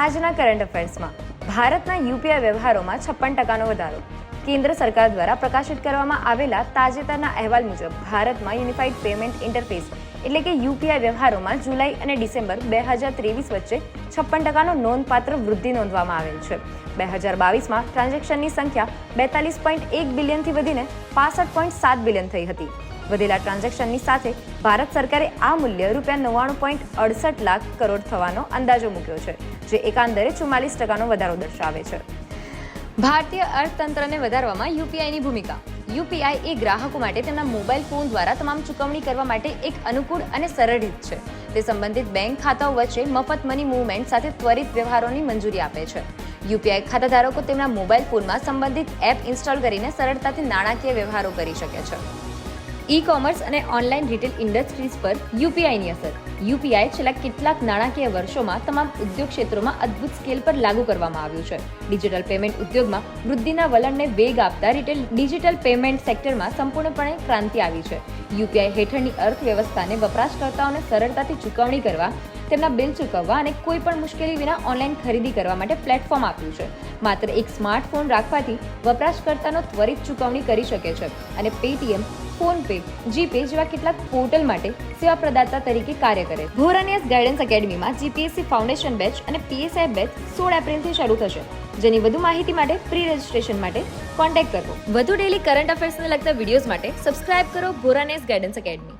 આજના કરંટ અફેર્સમાં ભારતના યુપીઆઈ વ્યવહારોમાં છપ્પન ટકાનો વધારો. કેન્દ્ર સરકાર દ્વારા પ્રકાશિત કરવામાં આવેલા તાજેતરના અહેવાલ મુજબ ભારતમાં યુનિફાઈડ પેમેન્ટ ઇન્ટરફેસ એટલે કે યુપીઆઈ વ્યવહારોમાં જુલાઈ અને ડિસેમ્બર બે હજાર ત્રેવીસ વચ્ચે છપ્પન ટકાનો નોંધપાત્ર વૃદ્ધિ નોંધવામાં આવેલ છે. બે હજાર બાવીસમાં ટ્રાન્ઝેક્શનની સંખ્યા બેતાલીસ પોઈન્ટ એક બિલિયનથી વધીને પાસઠ પોઈન્ટ સાત બિલિયન થઈ હતી. વધેલા ટ્રાન્ઝેક્શનની સાથે ભારત સરકારે આ મૂલ્ય રૂપિયા નવ્વાણું પોઈન્ટ અડસઠ લાખ કરોડ થવાનો અંદાજો મૂક્યો છે. જે એકાંદરે ચુમ્માલીસ ટકાનો વધારો દર્શાવે છે. ભારતીય અર્થતંત્રને વધારવામાં યુપીઆઈની ભૂમિકા. યુપીઆઈ એ ગ્રાહકો માટે તેમના મોબાઈલ ફોન દ્વારા તમામ ચૂકવણી કરવા માટે એક અનુકૂળ અને સરળ રીત છે. તે સંબંધિત બેંક ખાતાઓ વચ્ચે મફત મની મૂવમેન્ટ સાથે ત્વરિત વ્યવહારોની મંજૂરી આપે છે. યુપીઆઈ ખાતાધારકો તેમના મોબાઈલ ફોનમાં સંબંધિત એપ ઇન્સ્ટોલ કરીને સરળતાથી નાણાકીય વ્યવહારો કરી શકે છે. ઈ કોમર્સ અને ઓનલાઈન રિટેલ ઇન્ડસ્ટ્રીઝ પર યુપીઆઈની અસર. યુપીઆઈ છેલ્લા કેટલાક નાણાકીય વર્ષોમાં તમામ ઉદ્યોગ ક્ષેત્રોમાં અદ્ભુત સ્કેલ પર લાગુ કરવામાં આવ્યું છે. ડિજિટલ પેમેન્ટ ઉદ્યોગમાં વૃદ્ધિના વલણને વેગ આપતા રિટેલ ડિજિટલ પેમેન્ટ સેક્ટરમાં સંપૂર્ણપણે ક્રાંતિ આવી છે. યુપીઆઈ હેઠળની અર્થવ્યવસ્થાને વપરાશકર્તાઓને સરળતાથી ચૂકવણી કરવા, તેમના બિલ ચૂકવવા અને કોઈ પણ મુશ્કેલી વિના ઓનલાઈન ખરીદી કરવા માટે પ્લેટફોર્મ આપ્યું છે. માત્ર એક સ્માર્ટફોન રાખવાથી વપરાશકર્તાનો ત્વરિત ચૂકવણી કરી શકે છે અને પેટીએમ ફોનપે, જીપે જેવા કેટલાક પોર્ટલ માટે સેવા પ્રદાતા તરીકે કાર્ય કરે. ભોરાનિયાસ ગાઈડન્સ એકેડમીમાં જીપીએસસી ફાઉન્ડેશન બેચ અને પીએસઆઈ બેચ સોળ એપ્રિલથી શરૂ થશે. જેની વધુ માહિતી માટે પ્રી રજિસ્ટ્રેશન માટે કોન્ટેક્ટ કરો. વધુ ડેલી કરંટ અફેર્સને લગતા વિડીયોઝ માટે સબસ્ક્રાઇબ કરો ભોરાનિયસ ગાઈડન્સ એકેડમી.